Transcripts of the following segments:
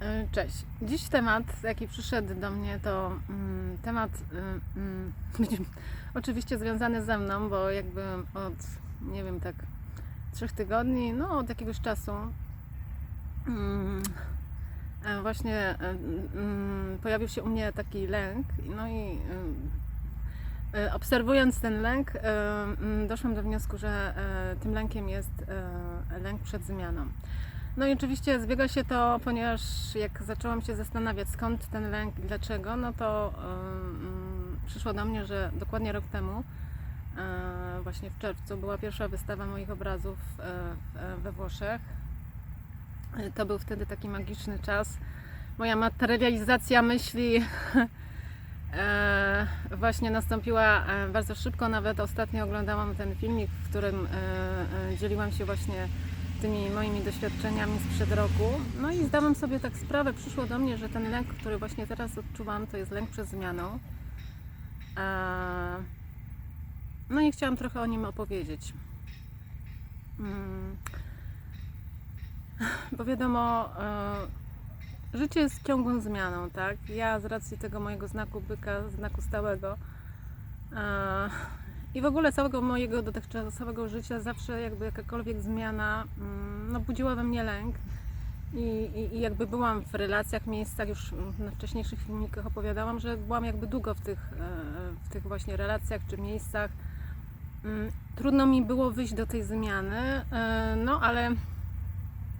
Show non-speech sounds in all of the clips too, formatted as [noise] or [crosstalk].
E, Cześć. Dziś temat, jaki przyszedł do mnie, to mm, temat y, mm, [laughs] oczywiście związany ze mną, bo jakby od, nie wiem, tak trzech tygodni, no od jakiegoś czasu mm, e, właśnie e, mm, pojawił się u mnie taki lęk, no i y, y, obserwując ten lęk, y, mm, doszłam do wniosku, że e, tym lękiem jest e, lęk przed zmianą. No i oczywiście zbiega się to, ponieważ jak zaczęłam się zastanawiać skąd ten lęk i dlaczego, no to ym, przyszło do mnie, że dokładnie rok temu, e, właśnie w czerwcu, była pierwsza wystawa moich obrazów e, we Włoszech. E, To był wtedy taki magiczny czas. Moja materializacja myśli [laughs] właśnie nastąpiła bardzo szybko. Nawet ostatnio oglądałam ten filmik, w którym dzieliłam się właśnie tymi moimi doświadczeniami sprzed roku. No i zdałam sobie tak sprawę, przyszło do mnie, że ten lęk, który właśnie teraz odczuwam, to jest lęk przed zmianą. No i chciałam trochę o nim opowiedzieć. Mm. Bo wiadomo, e, życie jest ciągłą zmianą, tak? Ja z racji tego mojego znaku byka, znaku stałego e, i w ogóle całego mojego dotychczasowego życia zawsze jakby jakakolwiek zmiana mm, no, budziła we mnie lęk. I, i, I jakby byłam w relacjach, miejscach, już na wcześniejszych filmikach opowiadałam, że byłam jakby długo w tych, e, w tych właśnie relacjach czy miejscach. Mm, Trudno mi było wyjść do tej zmiany, e, no ale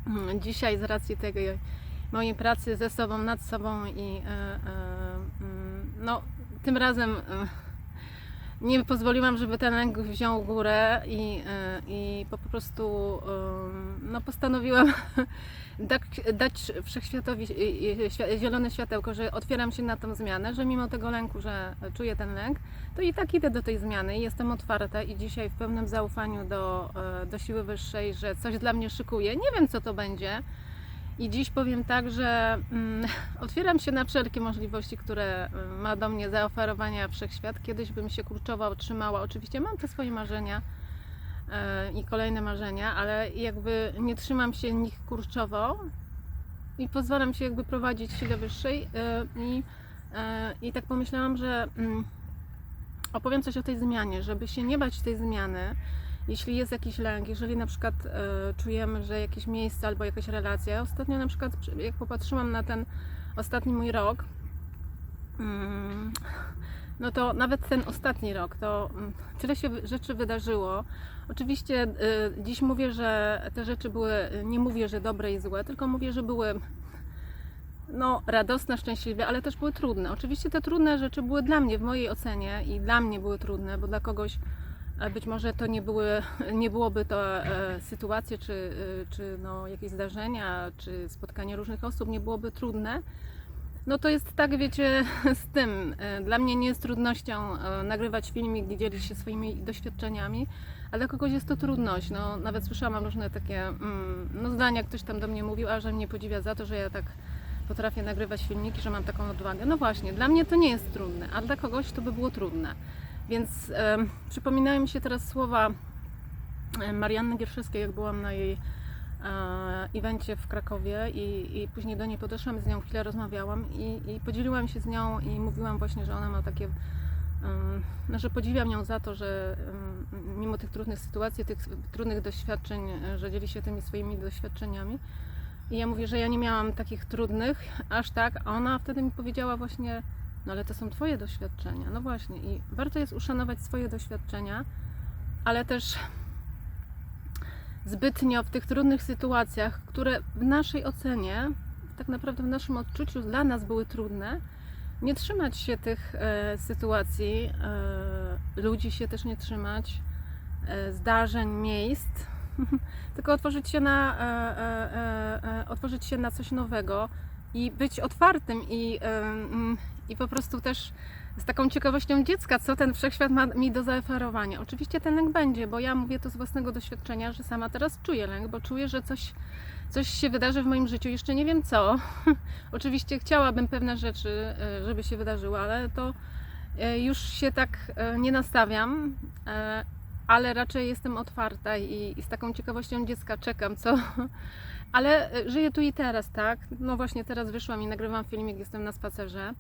mm, dzisiaj z racji tego mojej pracy ze sobą, nad sobą i e, no tym razem nie pozwoliłam, żeby ten lęk wziął górę i, e, i po prostu em, no, postanowiłam [laughs] dać, dać wszechświatowi e, e, zielone światełko, że otwieram się na tą zmianę, że mimo tego lęku, że czuję ten lęk, to i tak idę do tej zmiany i jestem otwarta i dzisiaj w pełnym zaufaniu do, e, do siły wyższej, że coś dla mnie szykuje. Nie wiem, co to będzie. I dziś powiem tak, że mm, [laughs] otwieram się na wszelkie możliwości, które mm, ma do mnie zaoferowania wszechświat. Kiedyś bym się kurczowo trzymała. Oczywiście mam te swoje marzenia e, i kolejne marzenia, ale jakby nie trzymam się nich kurczowo i pozwalam się jakby prowadzić sile wyższej. e, I, I tak pomyślałam, że mm, opowiem coś o tej zmianie, żeby się nie bać tej zmiany jeśli jest jakiś lęk, jeżeli na przykład e, czujemy, że jakieś miejsce albo jakaś relacja, ostatnio na przykład przy- jak popatrzyłam na ten ostatni mój rok, mm, no to nawet ten ostatni rok, to mm, tyle się rzeczy wydarzyło. Oczywiście e, dziś mówię, że te rzeczy były, nie mówię, że dobre i złe, tylko mówię, że były no, radosne, szczęśliwe, ale też były trudne. Oczywiście te trudne rzeczy były dla mnie, w mojej ocenie i dla mnie były trudne, bo dla kogoś być może to nie, były, nie byłoby to e, sytuacje, czy, e, czy no, jakieś zdarzenia, czy spotkanie różnych osób nie byłoby trudne. No to jest tak, wiecie, z tym. E, Dla mnie nie jest trudnością e, nagrywać filmik i dzielić się swoimi doświadczeniami, a dla kogoś jest to trudność. No, nawet słyszałam różne takie mm, no, zdania, ktoś tam do mnie mówił, a że mnie podziwia za to, że ja tak potrafię nagrywać filmiki, że mam taką odwagę. No właśnie, dla mnie to nie jest trudne, a dla kogoś to by było trudne. Więc e, przypominają mi się teraz słowa Marianny Gierszewskiej, jak byłam na jej e, evencie w Krakowie i, i później do niej podeszłam, z nią chwilę rozmawiałam i, i podzieliłam się z nią i mówiłam właśnie, że ona ma takie, no, że podziwiam ją za to, że mimo tych trudnych sytuacji, tych trudnych doświadczeń, e, że dzieli się tymi swoimi doświadczeniami. I ja mówię, że ja nie miałam takich trudnych aż tak, a ona wtedy mi powiedziała właśnie, no ale to są Twoje doświadczenia. No właśnie, i warto jest uszanować swoje doświadczenia, ale też zbytnio w tych trudnych sytuacjach, które w naszej ocenie, tak naprawdę w naszym odczuciu dla nas były trudne, nie trzymać się tych e, sytuacji, e, ludzi się też nie trzymać, e, zdarzeń, miejsc, [laughs] tylko otworzyć się na, otworzyć się na coś nowego i być otwartym i, i po prostu też z taką ciekawością dziecka, co ten wszechświat ma mi do zaoferowania. Oczywiście ten lęk będzie, bo ja mówię to z własnego doświadczenia, że sama teraz czuję lęk, bo czuję, że coś, coś się wydarzy w moim życiu. Jeszcze nie wiem co. [laughs] Oczywiście chciałabym pewne rzeczy, e, żeby się wydarzyły, ale to e, już się tak e, nie nastawiam. ale raczej jestem otwarta i, i z taką ciekawością dziecka czekam, co, [laughs] Ale żyję tu i teraz, tak? No właśnie teraz wyszłam i nagrywam filmik, jestem na spacerze.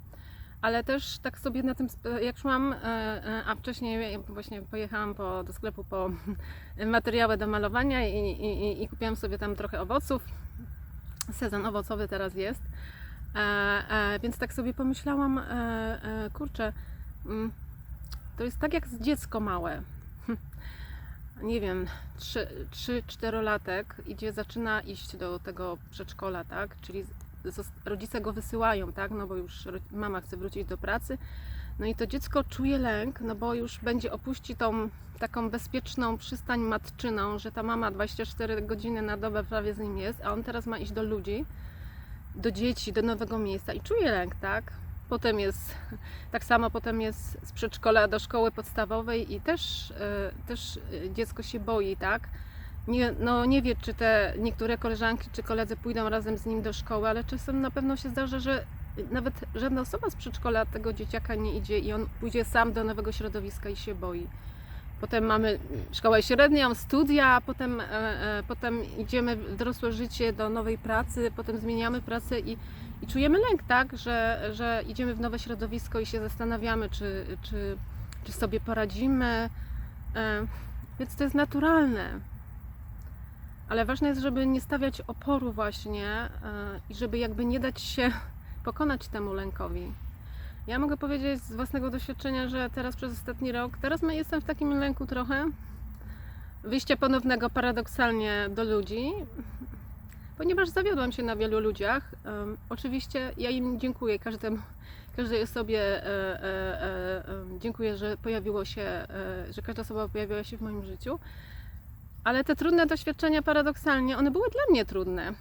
Ale też tak sobie na tym, jak szłam, e, e, a wcześniej właśnie pojechałam po, do sklepu po [laughs] materiały do malowania i, i, i- kupiłam sobie tam trochę owoców. Sezon owocowy teraz jest. E, więc tak sobie pomyślałam, kurczę, mm, to jest tak jak z dziecko małe. Nie wiem, 3-4 latek idzie, zaczyna iść do tego przedszkola, tak? Czyli rodzice go wysyłają, tak? No bo już mama chce wrócić do pracy. No i to dziecko czuje lęk, no bo już będzie opuści tą taką bezpieczną przystań matczyną, że ta mama 24 godziny na dobę prawie z nim jest, a on teraz ma iść do ludzi, do dzieci, do nowego miejsca i czuje lęk, tak? Potem jest, [laughs] tak samo potem jest z przedszkola do szkoły podstawowej i też, e, też e, dziecko się boi, tak? Nie, no nie wie, czy te niektóre koleżanki czy koledzy pójdą razem z nim do szkoły, ale czasem na pewno się zdarza, że nawet żadna osoba z przedszkola tego dzieciaka nie idzie i on pójdzie sam do nowego środowiska i się boi. Potem mamy szkołę średnią, studia, potem, e, e, potem idziemy w dorosłe życie do nowej pracy, potem zmieniamy pracę i, i czujemy lęk, tak, że, że idziemy w nowe środowisko i się zastanawiamy, czy, czy, czy sobie poradzimy. E, Więc to jest naturalne. Ale ważne jest, żeby nie stawiać oporu właśnie e, i żeby jakby nie dać się [laughs] pokonać temu lękowi. Ja mogę powiedzieć z własnego doświadczenia, że teraz przez ostatni rok, teraz jestem w takim lęku trochę wyjścia ponownego paradoksalnie do ludzi, ponieważ zawiodłam się na wielu ludziach. Oczywiście ja im dziękuję, każdemu, każdej osobie e, e, dziękuję, że pojawiło się, że każda osoba pojawiła się w moim życiu. Ale te trudne doświadczenia paradoksalnie, one były dla mnie trudne.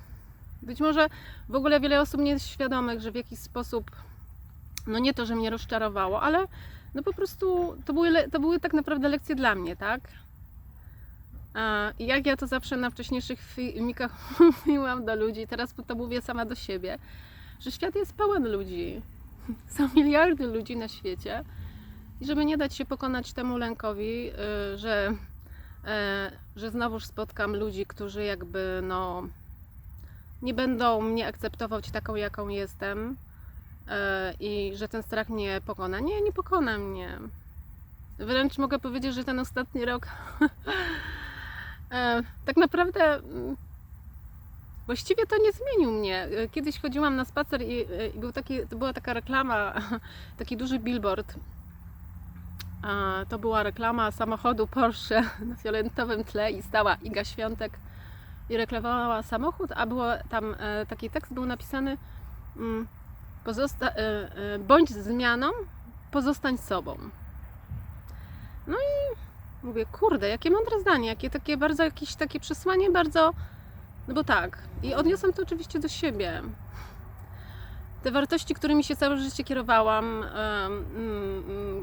Być może w ogóle wiele osób nie jest świadomych, że w jakiś sposób, no nie to, że mnie rozczarowało, ale no po prostu to były, to były tak naprawdę lekcje dla mnie, tak? I jak ja to zawsze na wcześniejszych filmikach [laughs] mówiłam do ludzi, teraz to mówię sama do siebie, że świat jest pełen ludzi. [laughs] Są miliardy ludzi na świecie. I żeby nie dać się pokonać temu lękowi, y, że, że znowuż spotkam ludzi, którzy jakby no nie będą mnie akceptować taką, jaką jestem e, i że ten strach mnie pokona. Nie, nie pokona mnie. Wręcz mogę powiedzieć, że ten ostatni rok [laughs] e, tak naprawdę mm, właściwie to nie zmienił mnie. E, Kiedyś chodziłam na spacer i, e, i był taki, była taka reklama, [laughs] taki duży billboard. To była reklama samochodu Porsche [laughs] na fioletowym tle i stała Iga Świątek i reklamowała samochód, a było tam e, taki tekst był napisany mm, e, e, bądź zmianą, pozostań sobą. No i mówię, kurde, jakie mądre zdanie, jakie takie bardzo, jakieś takie przesłanie bardzo, no bo tak, i odniosłam to oczywiście do siebie. Te wartości, którymi się całe życie kierowałam, mm, mm,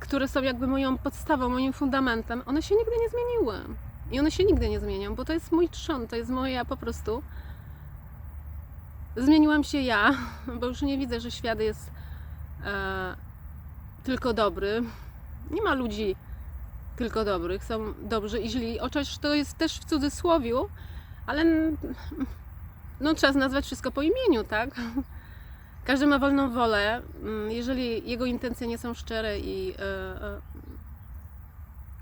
które są jakby moją podstawą, moim fundamentem, one się nigdy nie zmieniły. I one się nigdy nie zmienią, bo to jest mój trzon, to jest moja po prostu. Zmieniłam się ja, [laughs] bo już nie widzę, że świat jest e, tylko dobry. Nie ma ludzi tylko dobrych, są dobrzy i źli. Chociaż to jest też w cudzysłowiu, ale no, trzeba nazwać wszystko po imieniu, tak? Każdy ma wolną wolę. Mm, Jeżeli jego intencje nie są szczere i e, e,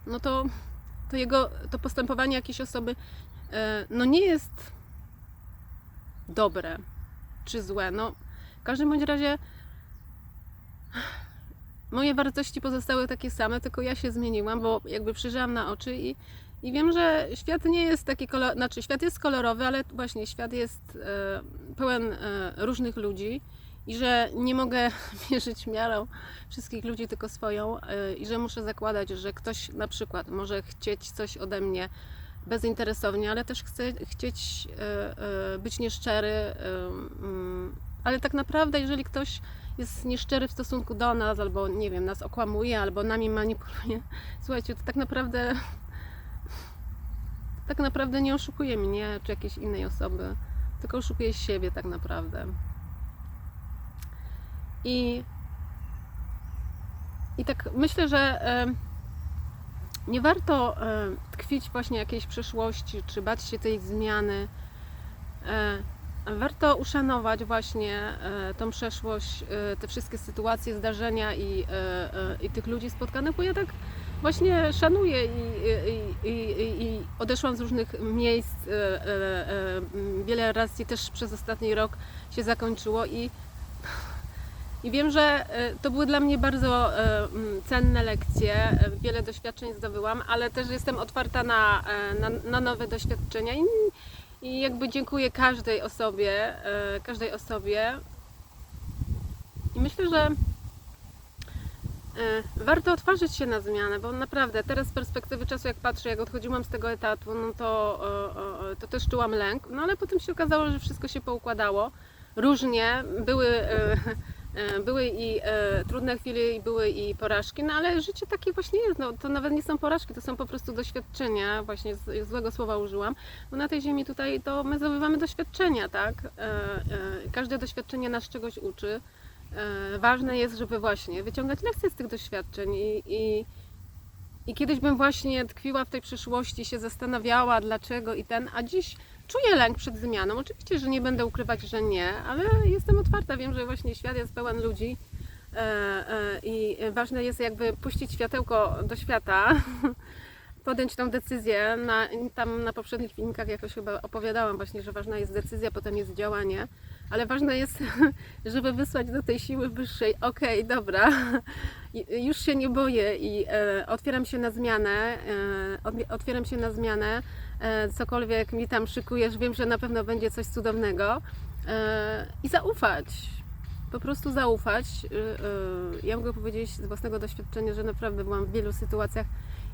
no to to jego, to postępowanie jakiejś osoby e, no nie jest dobre czy złe. No, w każdym bądź razie moje wartości pozostały takie same, tylko ja się zmieniłam, bo jakby przyjrzałam na oczy i, i wiem, że świat nie jest taki kolor, znaczy świat jest kolorowy, ale właśnie świat jest e, pełen e, różnych ludzi i że nie mogę [laughs] mierzyć miarą wszystkich ludzi, tylko swoją e, i że muszę zakładać, że ktoś na przykład może chcieć coś ode mnie bezinteresownie, ale też chce chcieć e, e, być nieszczery, mm, ale tak naprawdę jeżeli ktoś jest nieszczery w stosunku do nas, albo nie wiem, nas okłamuje, albo nami manipuluje, [laughs] słuchajcie, to tak naprawdę tak naprawdę nie oszukuje mnie czy jakiejś innej osoby, tylko oszukuje siebie tak naprawdę. I, i tak myślę, że nie warto tkwić właśnie jakiejś przeszłości, czy bać się tej zmiany. e, warto uszanować właśnie e, tą przeszłość, e, te wszystkie sytuacje, zdarzenia i, i tych ludzi spotkanych, bo ja tak właśnie szanuję i, i, i, i, odeszłam z różnych miejsc. Wiele razy też przez ostatni rok się zakończyło i i wiem, że e, to były dla mnie bardzo e, cenne lekcje, e, wiele doświadczeń zdobyłam, ale też jestem otwarta na, na, na nowe doświadczenia i, i jakby dziękuję każdej osobie, każdej osobie. I myślę, że warto otworzyć się na zmianę, bo naprawdę teraz z perspektywy czasu, jak patrzę, jak odchodziłam z tego etatu, no to, to też czułam lęk, no ale potem się okazało, że wszystko się poukładało. Różnie, były Były i e, trudne chwile, i były i porażki, no ale życie takie właśnie jest. No, to nawet nie są porażki, to są po prostu doświadczenia. Właśnie z, złego słowa użyłam. Bo na tej ziemi tutaj to my zdobywamy doświadczenia, tak? E, e, każde doświadczenie nas czegoś uczy. E, ważne jest, żeby właśnie wyciągać lekcje z tych doświadczeń i, i i kiedyś bym właśnie tkwiła w tej przyszłości, się zastanawiała dlaczego i ten, a dziś czuję lęk przed zmianą. Oczywiście, że nie będę ukrywać, że nie, ale jestem otwarta. Wiem, że właśnie świat jest pełen ludzi e, e, i ważne jest jakby puścić światełko do świata, [laughs] podjąć tą decyzję. Na, tam na poprzednich filmikach jakoś chyba opowiadałam właśnie, że ważna jest decyzja, potem jest działanie. Ale ważne jest, [laughs] żeby wysłać do tej siły wyższej, okej, dobra, [laughs] i- już się nie boję i e, otwieram się na zmianę, otwieram się na zmianę, cokolwiek mi tam szykujesz, wiem, że na pewno będzie coś cudownego e, i zaufać, po prostu zaufać. E, e, ja mogę powiedzieć z własnego doświadczenia, że naprawdę byłam w wielu sytuacjach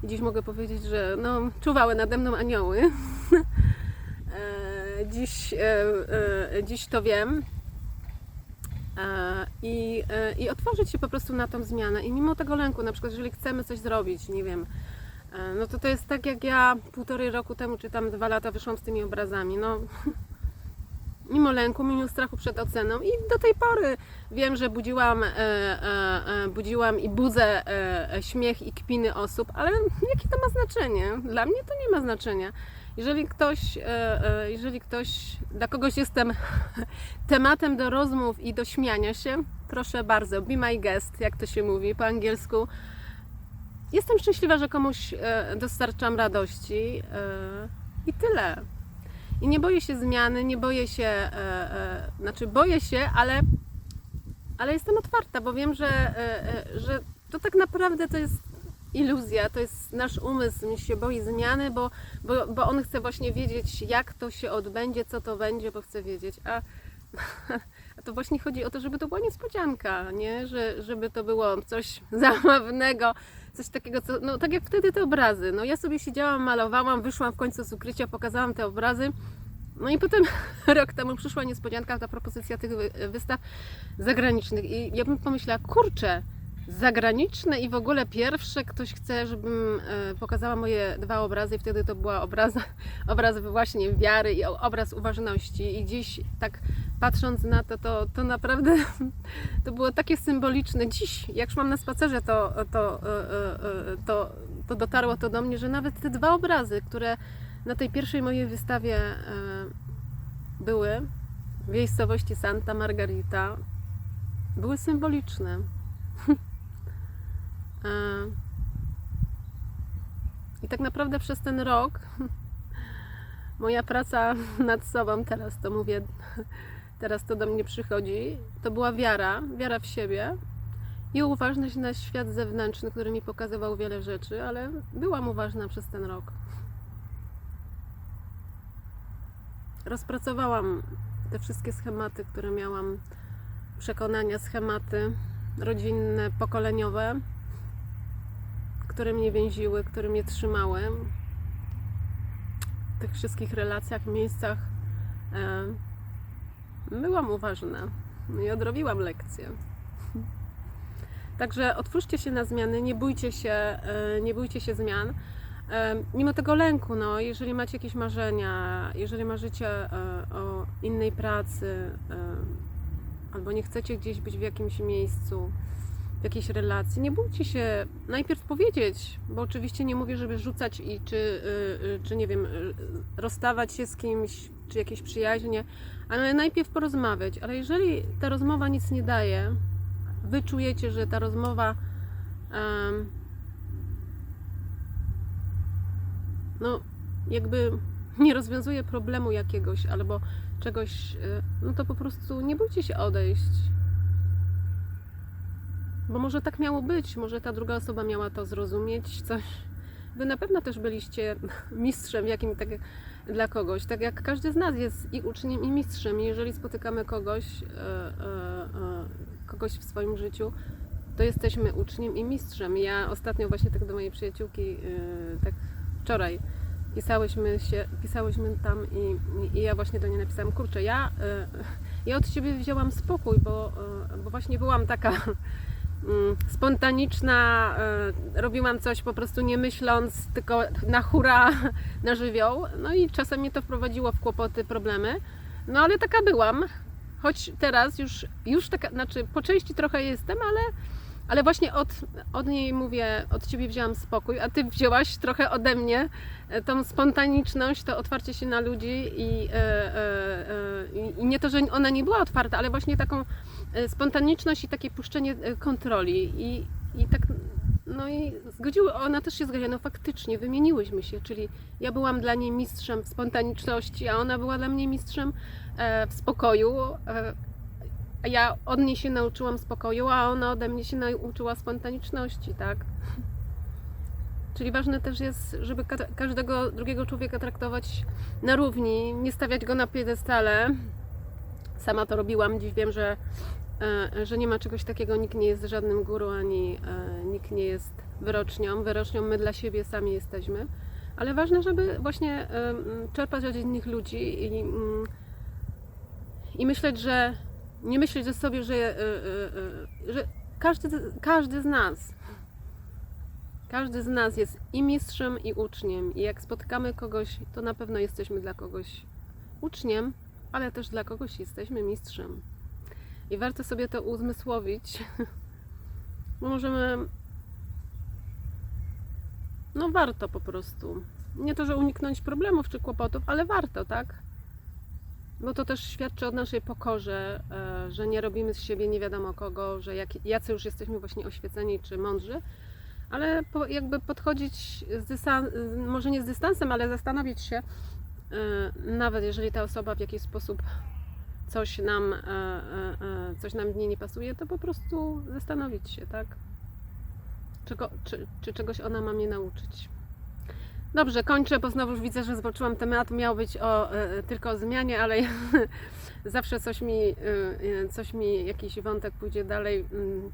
i dziś mogę powiedzieć, że no, czuwały nade mną anioły. [laughs] E, Dziś, e, e, dziś to wiem. E, I, e, I otworzyć się po prostu na tą zmianę. I mimo tego lęku, na przykład, jeżeli chcemy coś zrobić, nie wiem, e, no to to jest tak, jak ja półtorej roku temu, czy tam dwa lata wyszłam z tymi obrazami. No, [laughs] mimo lęku, mimo strachu przed oceną i do tej pory wiem, że budziłam, e, e, e, budziłam i budzę e, e, śmiech i kpiny osób, ale jakie to ma znaczenie? Dla mnie to nie ma znaczenia. Jeżeli ktoś, e, e, jeżeli ktoś, dla kogoś jestem [laughs] tematem do rozmów i do śmiania się, proszę bardzo, be my guest, jak to się mówi po angielsku. Jestem szczęśliwa, że komuś e, dostarczam radości e, i tyle. I nie boję się zmiany, nie boję się, e, znaczy boję się, ale, ale jestem otwarta, bo wiem, że, że to tak naprawdę to jest iluzja, to jest nasz umysł, mi się boi zmiany, bo, bo, bo on chce właśnie wiedzieć, jak to się odbędzie, co to będzie, bo chce wiedzieć. A [laughs] to właśnie chodzi o to, żeby to była niespodzianka, nie? Że, żeby to było coś [laughs] zabawnego, coś takiego, co, no tak jak wtedy te obrazy. No ja sobie siedziałam, malowałam, wyszłam w końcu z ukrycia, pokazałam te obrazy. No i potem [laughs] rok temu przyszła niespodzianka, ta propozycja tych wy- wystaw zagranicznych i ja bym pomyślała, kurczę, zagraniczne i w ogóle pierwsze ktoś chce, żebym e, pokazała moje dwa obrazy i wtedy to była obraz, [laughs] obraz właśnie wiary i obraz uważności i dziś tak patrząc na to, to, to naprawdę [laughs] to było takie symboliczne. Dziś, jak szłam na spacerze, to, to, e, e, to, to dotarło to do mnie, że nawet te dwa obrazy, które na tej pierwszej mojej wystawie były w miejscowości Santa Margarita, były symboliczne. [laughs] I tak naprawdę przez ten rok [laughs] moja praca nad sobą, teraz to mówię, [laughs] teraz to do mnie przychodzi, to była wiara, wiara w siebie i uważność na świat zewnętrzny, który mi pokazywał wiele rzeczy, ale byłam uważna przez ten rok. Rozpracowałam te wszystkie schematy, które miałam, przekonania, schematy rodzinne, pokoleniowe, które mnie więziły, które mnie trzymały w tych wszystkich relacjach, miejscach. Byłam uważna i odrobiłam lekcję. Także otwórzcie się na zmiany, nie bójcie się, e, nie bójcie się zmian. Mimo tego lęku, no, jeżeli macie jakieś marzenia, jeżeli marzycie e, o innej pracy, albo nie chcecie gdzieś być w jakimś miejscu, jakiejś relacji, nie bójcie się najpierw powiedzieć, bo oczywiście nie mówię, żeby rzucać i czy, y, y, czy nie wiem, y, rozstawać się z kimś, czy jakieś przyjaźnie, ale najpierw porozmawiać. Ale jeżeli ta rozmowa nic nie daje, wy czujecie, że ta rozmowa em, no jakby nie rozwiązuje problemu jakiegoś albo czegoś, no to po prostu nie bójcie się odejść. Bo może tak miało być, może ta druga osoba miała to zrozumieć, coś. Wy na pewno też byliście [laughs] mistrzem jakim tak dla kogoś. Tak jak każdy z nas jest i uczniem, i mistrzem. Jeżeli spotykamy kogoś, e, e, e, kogoś w swoim życiu, to jesteśmy uczniem i mistrzem. Ja ostatnio właśnie tak do mojej przyjaciółki, tak wczoraj, pisałyśmy się, pisałyśmy tam i, i ja właśnie do niej napisałam, kurczę, ja, ja od Ciebie wzięłam spokój, bo, bo właśnie byłam taka spontaniczna, e, robiłam coś po prostu nie myśląc, tylko na hura, [laughs] na żywioł. No i czasem mnie to wprowadziło w kłopoty, problemy. No ale taka byłam, choć teraz już, już taka, znaczy po części trochę jestem, ale, ale właśnie od, od niej mówię, od Ciebie wzięłam spokój, a Ty wzięłaś trochę ode mnie e, tą spontaniczność, to otwarcie się na ludzi i, e, i- i nie to, że ona nie była otwarta, ale właśnie taką spontaniczność i takie puszczenie e, kontroli i, i tak no i zgodziły, ona też się zgodziła, no faktycznie wymieniłyśmy się, czyli ja byłam dla niej mistrzem w spontaniczności, a ona była dla mnie mistrzem e, w spokoju, e, ja od niej się nauczyłam spokoju, a ona ode mnie się nauczyła spontaniczności, tak? Czyli ważne też jest, żeby ka- każdego drugiego człowieka traktować na równi, nie stawiać go na piedestale. Sama to robiłam, dziś wiem, że, e, że nie ma czegoś takiego, nikt nie jest żadnym guru, ani e, nikt nie jest wyrocznią. Wyrocznią my dla siebie sami jesteśmy. Ale ważne, żeby właśnie e, czerpać od innych ludzi i, i myśleć, że nie myśleć ze sobie, że, e, e, e, że każdy, każdy z nas każdy z nas jest i mistrzem, i uczniem. I jak spotkamy kogoś, to na pewno jesteśmy dla kogoś uczniem, ale też dla kogoś jesteśmy mistrzem. I warto sobie to uzmysłowić, bo [laughs] możemy. No, warto po prostu. Nie to, że uniknąć problemów czy kłopotów, ale warto, tak? Bo to też świadczy o naszej pokorze, e, że nie robimy z siebie nie wiadomo kogo, że jak, jacy już jesteśmy właśnie oświeceni czy mądrzy, ale po, jakby podchodzić z może nie z dystansem, ale zastanowić się, e, nawet jeżeli ta osoba w jakiś sposób coś nam, e, e, e, coś nam w niej nie pasuje, to po prostu zastanowić się, tak? Czy, czy czegoś ona ma mnie nauczyć. Dobrze, kończę, bo znowu widzę, że zboczyłam temat. Miał być o, tylko o zmianie, ale [laughs] zawsze coś mi, coś mi, jakiś wątek pójdzie dalej. Mm,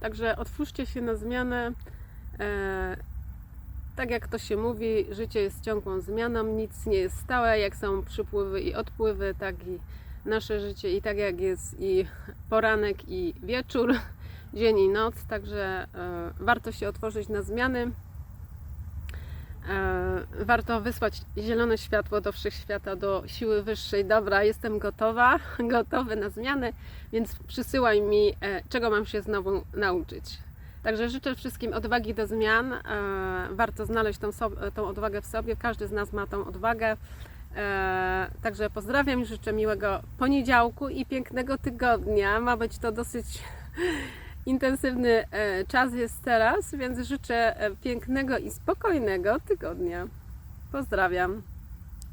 Także otwórzcie się na zmianę. Tak jak to się mówi, życie jest ciągłą zmianą, nic nie jest stałe. Jak są przypływy i odpływy, tak i nasze życie, i tak jak jest i poranek, i wieczór, [laughs] dzień i noc. Także e, warto się otworzyć na zmiany. E, Warto wysłać zielone światło do wszechświata, do siły wyższej. Dobra, jestem gotowa, [laughs] gotowy na zmiany, więc przysyłaj mi, e, czego mam się znowu nauczyć. Także życzę wszystkim odwagi do zmian. E, Warto znaleźć tą, tą odwagę w sobie. Każdy z nas ma tą odwagę. E, Także pozdrawiam i życzę miłego poniedziałku i pięknego tygodnia. Ma być to dosyć [laughs] intensywny e, czas jest teraz, więc życzę pięknego i spokojnego tygodnia. Pozdrawiam.